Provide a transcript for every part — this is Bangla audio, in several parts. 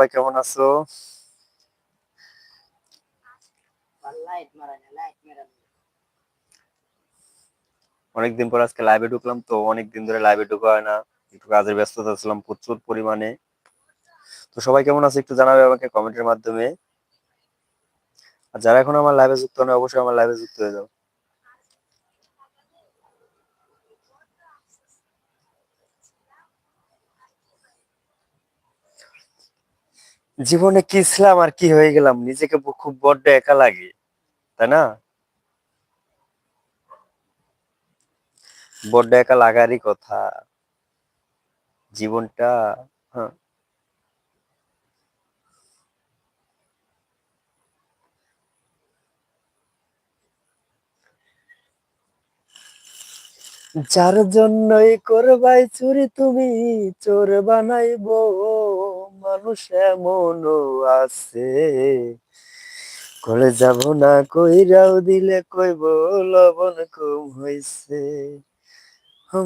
ভাই কেমন আছো? অনেকদিন পর আজকে লাইভে ঢুকলাম তো অনেকদিন ধরে লাইভে ঢুকা হয় না। একটু কাজের ব্যস্ততা ছিলাম প্রচুর পরিমাণে। তো সবাই কেমন আছে একটু জানাবে আমাকে কমেন্টের মাধ্যমে। আর যারা এখন আমার লাইভে যুক্ত হয় অবশ্যই আমার লাইভে যুক্ত হয়ে যাও। জীবনে কি ছিলাম আর কি হয়ে গেলাম? নিজেকে খুব বড্ড একা লাগে, তাই না? বড্ড একা লাগারই কথা। জীবনটা হ্যাঁ। যার জন্যই করবাই চুরি তুমি, চোর বানাইবো। মানুষ এমনও আছে। করে যাব না কইরাও দিলে কইব লবণ কম হইছে।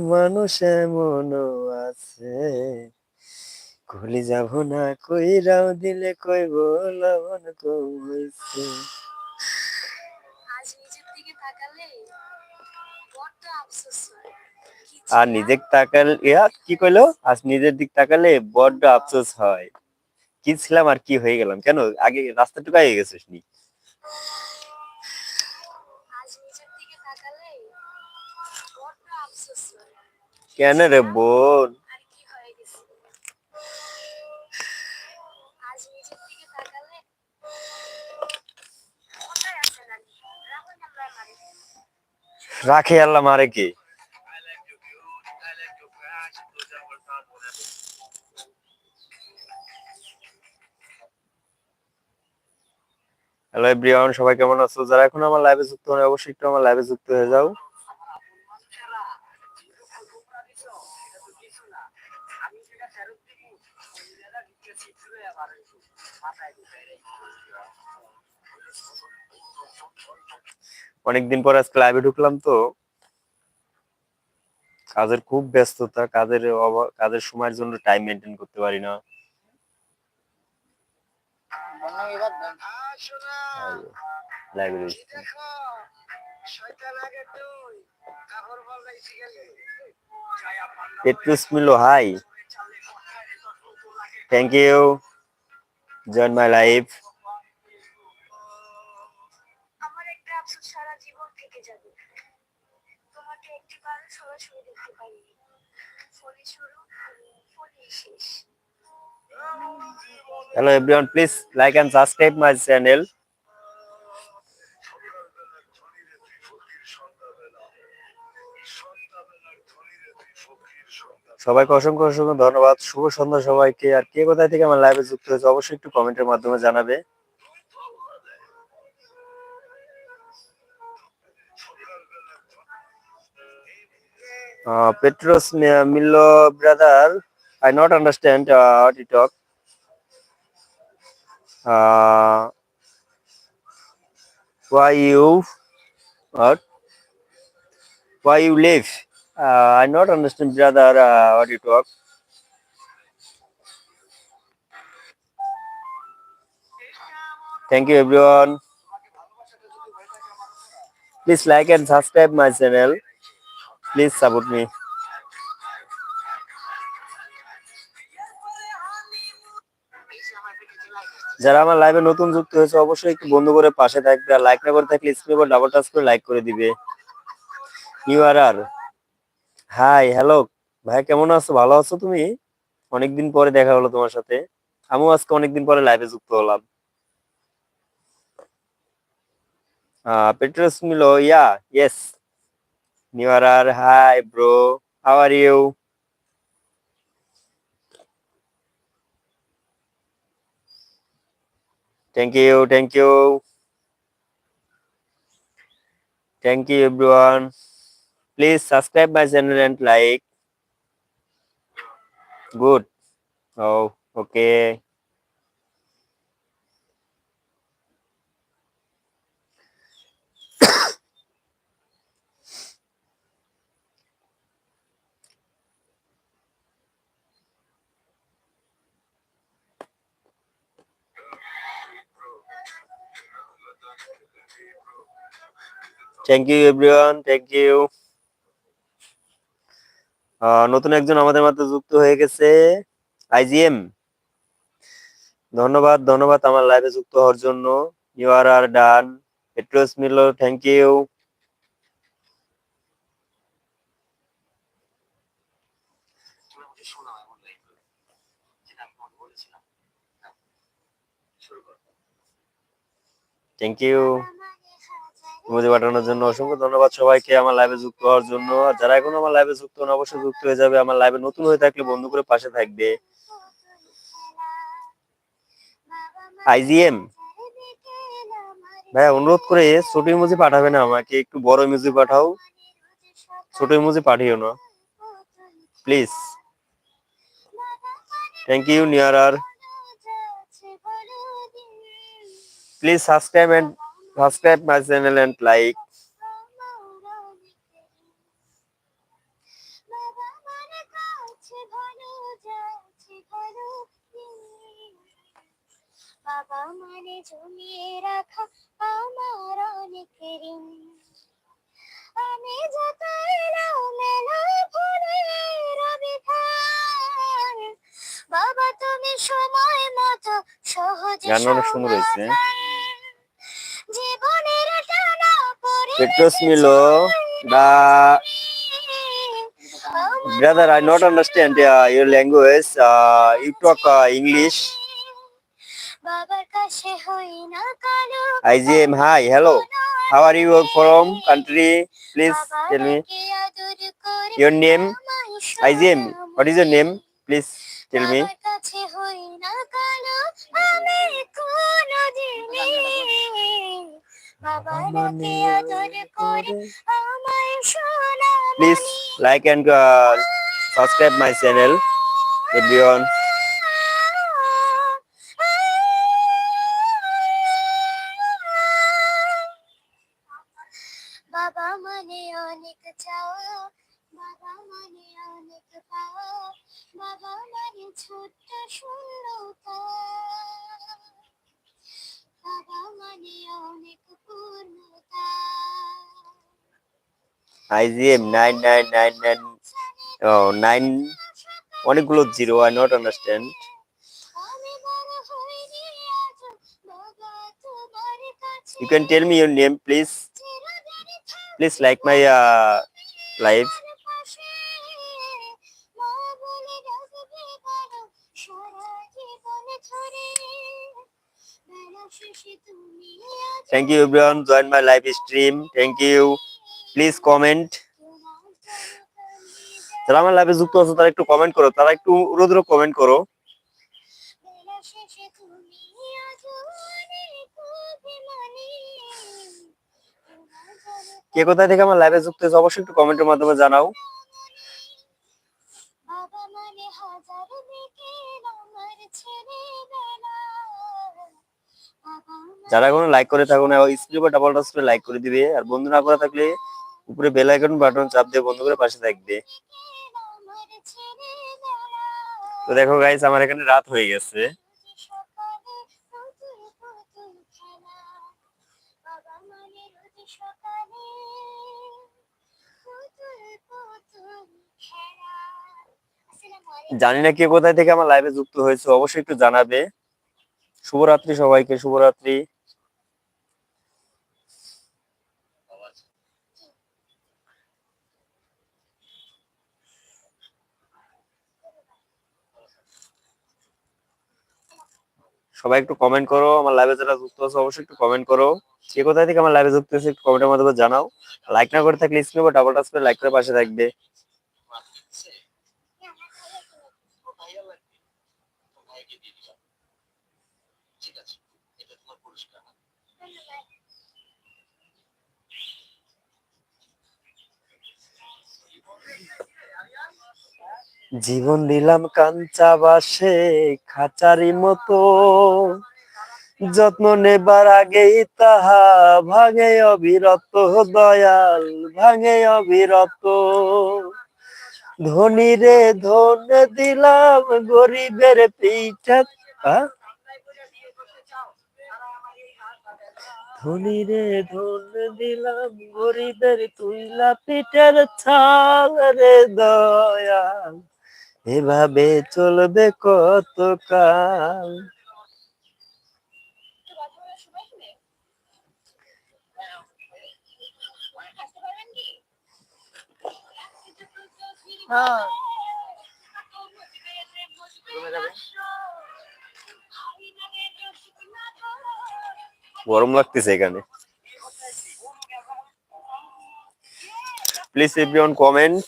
মানুষ এমনও আছে। কলি যাব না কইরাও দিলে কইব লবণ কম হইছে। আজ নিজের তাকালে বড্ড আফসোস হয়। আর নিজের তাকাল ইয়া কি কইলো? আজ নিজের দিক তাকালে বড্ড আফসোস হয়। কি ছিলাম আর কি হয়ে গেলাম? কেন? আগে রাস্তাটুকু আগে গেছিস নি? কেন রে বোন? রাখে আল্লাহ মারে কি? হ্যালো এভরিওয়ান সবাই কেমন আছো? যারা এখন আমার লাইভে যুক্ত হয় অবশ্যই একটু আমার লাইভে যুক্ত হয়ে যাও। অনেকদিন পর আজকে লাইভে ঢুকলাম তো। কাজের খুব ব্যস্ততা, কাজের অভাব, কাজের সময়ের জন্য টাইম মেনটেন করতে পারি না। গেলে Petrus Milo hi thank you join my life সরাসরি দেখতে hello, everyone. Please like and subscribe my channel. সবাইকে অসংখ্য অসংখ্য ধন্যবাদ। শুভ সন্ধ্যা সবাইকে। আর কে কোথায় থেকে আমার লাইভে যুক্ত হয়েছে, অবশ্যই একটু কমেন্টের মাধ্যমে জানাবে। Mi- Milo brother I not understand uh, what you talk. Uh, why you what? Why you live uh, I not understand brother uh, what you talk. Thank you everyone. Please like and subscribe my channel. Please support me যারা আমার লাইভে নতুন যুক্ত হয়েছে, অবশ্যই একটু বন্ধু করে পাশে থাকবে আর লাইক না করে থাকলে স্ক্রিনে ডাবল টাচ করে লাইক করে দিবে। You are are hi hello ভাই, কেমন আছো? ভালো আছো তুমি? অনেকদিন পরে দেখা হলো তোমার সাথে। আমিও আজকে অনেকদিন পরে লাইভে যুক্ত হলাম। Petros Milo yeah yes new are are hi bro how are you Thank you, thank you. Thank you everyone. Please subscribe my channel and like. Good. Oh, okay. Thank you everyone thank you নতুন একজন আমাদের মাঝে যুক্ত হয়ে গেছে আইজিএম ধন্যবাদ ধন্যবাদ আমার লাইভে যুক্ত হওয়ার জন্য। ইউ আর আর done Petros Milo thank you thank you emoji পাঠানোর জন্য অসংখ্য ধন্যবাদ সবাইকে আমার লাইভে যুক্ত হওয়ার জন্য। আর যারা এখন আমার লাইভে যুক্ত হন, অবশ্যই যুক্ত হয়ে যাবে। আমার লাইভে নতুন হয়ে থাকলে বন্ধু করে পাশে থাকবে। আইজিএম ভাই অনুরোধ করে ছোট ইমোজি পাঠাবে না আমাকে। একটু বড় ইমোজি পাঠাও। ছোট ইমোজি পাঠিও না। Please. Thank you near are please subscribe and subscribe my channel and like বাবা মানে জমিয়ে রাখা আমার অনেক ঋণ আমি যত এলো মেলো ফুলের বাবা তুমি সময় মতো সহজে গান অনেক সুন্দর হয়েছে। Petros Milo, the brother, I not understand uh, your language. Uh, you talk uh, English. IGM, hi, hello. How are you from country? Please tell me. Your name? IGM, what is your name? Please tell me. বাবা ডাকে আদর করে আমায় সোনা please like and uh, subscribe my channel everyone বাবা মানে অনেক চাও বাবা মানে অনেক পাও বাবা মানে ছোট্ট igm 9999 oh 9 অনেকগুলো জিরো i not understand আমি বড় হইনি আজও বাবা তোমার কাছে you can tell me your name please চিরদিনই থাকবো please like my uh, live তোমার পাশে। মা বলে ডাকবে কারো সারা জীবন ধরে। বেলা শেষে তুমি আছো thank you everyone join my live stream thank you Please comment. যারা আমার লাইভে যুক্ত আছে, তারা একটু কমেন্ট করো। তারা একটু রোদ্র কমেন্ট করো। কে কোথায় থেকে আমার লাইভে যুক্ত হয়েছে, অবশ্যই একটু কমেন্টের মাধ্যমে জানাও। যারা এখনও লাইক করে থাকো না স্ক্রিন বা ডাবল টাচ করে লাইক করে দিবে। আর বন্ধু না করা থাকলে উপরে বেল আইকন বাটন চাপ দিয়ে বন্ধ করে পাশে থাকবে। তো দেখো গাইস আমার এখানে রাত হয়ে গেছে। জানি না কে কোথায় থেকে আমার লাইভে যুক্ত হয়েছে, অবশ্যই একটু জানাবে শুভরাত্রি সবাইকে, শুভরাত্রি সবাই একটু কমেন্ট করো, আমার লাইভে যারা যুক্ত আছে অবশ্যই একটু কমেন্ট করো। কে কোথায় থেকে আমার লাইভে যুক্ত আছে একটু কমেন্টের মাধ্যমে জানাও। লাইক না করে থাকলে স্ক্রিনে ডাবল টাচ করে লাইক করে পাশে থাকবে। জীবন দিলাম কাঞ্চা বাসে, খাঁচারি মতো। যত্ন নেবার আগেই তাহা ভাঙে অবিরত, দয়াল ভাঙে অবিরত। ধনী রে, ধন দিলাম গরিবের পিঠা? ধনী রে, ধন দিলাম গরিবের তুইলা পিঠের ছাল রে, দয়াল। এভাবে চলবে কত কাল হ্যাঁ। গরম লাগতেছে এখানে। প্লিজ এভরিওয়ান কমেন্ট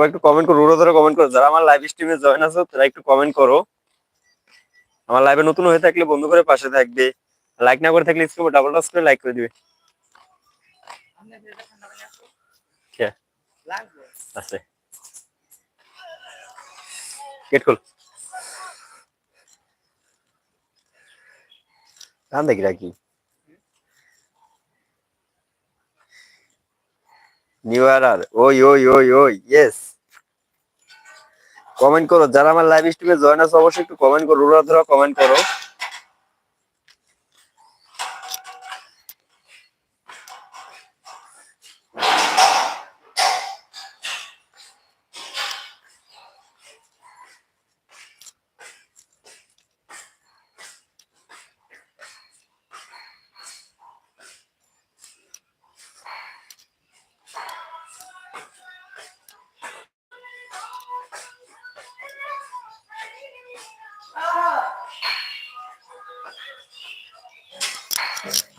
সবাই একটু কমেন্ট করো রোড ধরে কমেন্ট করো। যারা আমার লাইভ স্ট্রিমে জয়েন আছো, তারা একটু কমেন্ট করো। আমার লাইভে নতুন হয়ে থাকলে বন্ধু করে পাশে থাকবে। লাইক না করে থাকলে স্ক্রিনে ডাবল টাচ করে লাইক করে দিবে। আছে। গেট খোল। কান দেখি রাখি? নিউ আর ওই ওই ওই ওই ইয়েস কমেন্ট করো। যারা আমার লাইভ স্ট্রিমে জয়েন আছে, অবশ্যই একটু কমেন্ট করো। ওরা ধরো কমেন্ট করো।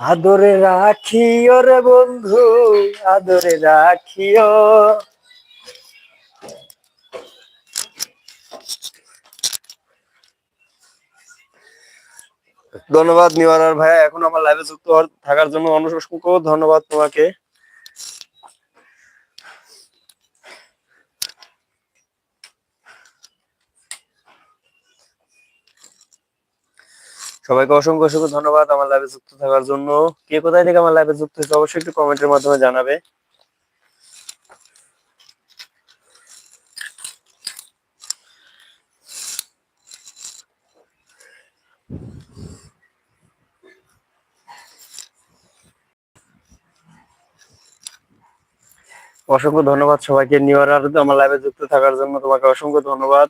আদরে রাখিও রে বন্ধু, আদরে রাখিও। ধন্যবাদ নিবার ভাইয়া, এখন আমার লাইভে যুক্ত থাকার জন্য অসংখ্য ধন্যবাদ তোমাকে। সবাইকে অসংখ্য অসংখ্য ধন্যবাদ আমার লাইভে যুক্ত থাকার জন্য। কে কোথায় থেকে আমার লাইভে যুক্ত হয়েছে অবশ্যই একটু কমেন্টের মাধ্যমে জানাবে। অসংখ্য ধন্যবাদ সবাইকে। নিউ ইয়ার আমার লাইভে যুক্ত থাকার জন্য তোমাকে অসংখ্য ধন্যবাদ।